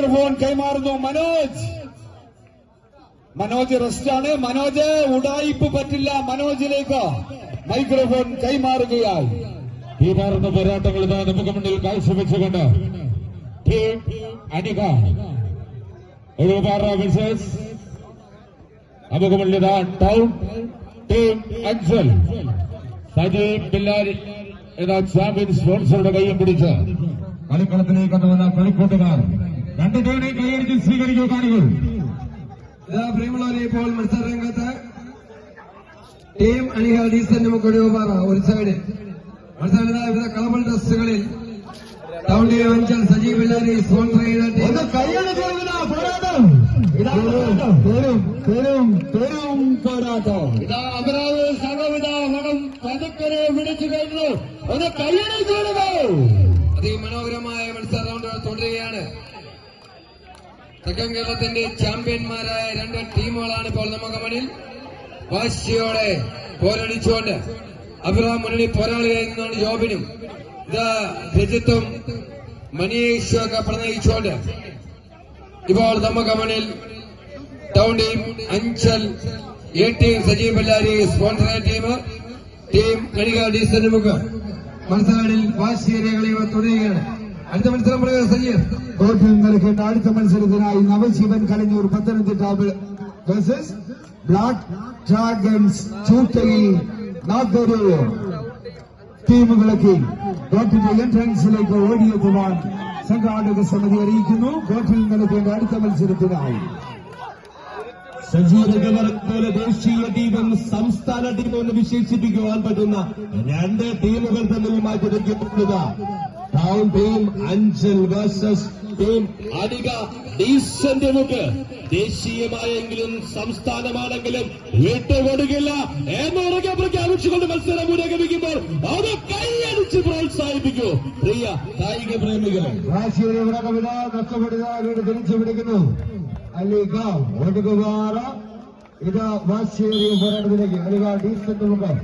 Microphone കൈമാറുന്നു. മനോജ്. മനോജ് റെസ്റ്റാണ്. മനോജ് ഉടായിപ്പ് പറ്റില്ല. മനോജിലേക്ക് microphone കൈമാറുകയായി. തീരാറുന്ന പോരാട്ടങ്ങൾ ഇതാ നമുക്ക് മുന്നിൽ കാഴ്ചവെച്ചുകൊണ്ട്. ടീം നമുക്ക് മുന്നിൽ ടൗൺ ടീം അഞ്ചൽ. സജീവ് പിള്ളാരി ഇതാ ചാമ്പ്യൻ സ്പോൺസറുടെ കൈയും പിടിച്ച്. കളിക്കളത്തിലേക്ക് വന്ന കളിക്കൂട്ടുകാർ. രണ്ട് ടീമിനെയും കൈയടിച്ച് സ്വീകരിക്കുക കാണികൾ ഇതാ പ്രിയമുള്ളവരെ ഇപ്പോൾ മത്സര രംഗത്ത് ടീം അണികൾ ഡീസന്റ് മുക്കൊടിവുപാറ ഒരു സൈഡ് മത്സരം വിവിധ കളബിൾ ടെസ്റ്റുകളിൽ ടൗൺ ടീം അഞ്ചൽ സജീവ് ബില്ലാരി സ്പോൺസർ ചെയ്ത പോരാട്ടം. ഇതാ പോരാട്ടം. പെരും പെരും പെരും പോരാട്ടം. ഇതാ അമരാവ് സംഘം ഇതാ മകം പതുക്കനെ വിളിച്ചു കഴിഞ്ഞു. ഒന്ന് കാണുക അതിമനോഹരമായ മത്സര തുടരുകയാണ്. തെക്കൻ കേരളത്തിന്റെ ചാമ്പ്യന്മാരായ രണ്ട് ടീമുകളാണ് ഇപ്പോൾ നമുക്ക് മുന്നിൽ. വാശിയോടെ പോരടിച്ചുകൊണ്ട് അബ്രഹാം മുന്നണി പോരാളിയായി നിന്നാണ് ജോബിനും. ഇതാ രജിത്തും മനീഷൊക്കെ പ്രണയിച്ചുകൊണ്ട് ഇപ്പോൾ നമുക്ക് മുന്നിൽ town team Anchal A team Sajeev Bellary sponsor team team കണിക ഡീസന്റ് മുഖ് മത്സരങ്ങളിൽ വാശിയേറിയ കളികൾ തുടരുകയാണ്. അടുത്ത മത്സരം പറയുക സജീവ് കോട്ടയം നൽകേണ്ട അടുത്ത മത്സരത്തിനായി നവശിവൻ Kalanjoor Pathanamthitta versus black dragons ചൂട്ടയിൽ Nagaroor ടീമുകളൊക്കെ കോർട്ടിന്റെ എൻട്രൻസിലേക്ക് ഓടിയെത്തുവാൻ സംഘാടക സമിതി അറിയിക്കുന്നു. കോട്ടിൽ നൽകേണ്ട അടുത്ത മത്സരത്തിനായി പോലെ ദേശീയ ടീമും സംസ്ഥാന ടീമും എന്ന് വിശേഷിപ്പിക്കുവാൻ പറ്റുന്ന രണ്ട് ടീമുകൾ തമ്മിൽ മാറ്റിവെക്കപ്പെടുക town team Anchal versus team അധിക ഡീസന്റ് നമുക്ക് ദേശീയമായെങ്കിലും സംസ്ഥാനമാണെങ്കിലും വിട്ടുകൊടുക്കില്ല. എന്നുറക്കെ പ്രഖ്യാപിച്ചുകൊണ്ട് മത്സരം പുരോഗമിക്കുമ്പോൾ അത് കൈയടിച്ച് പ്രോത്സാഹിപ്പിക്കൂ. പ്രിയ കായിക പ്രേമികളെ. നഷ്ടപ്പെടുക വീട് തിരിച്ചു പിടിക്കുന്നു അല്ലിക ഒടുകുവാറ ഇത് വാശിയേറിയ പോരാട്ടത്തിലേക്ക്. അലിക ഡീസന്റ് മുഖം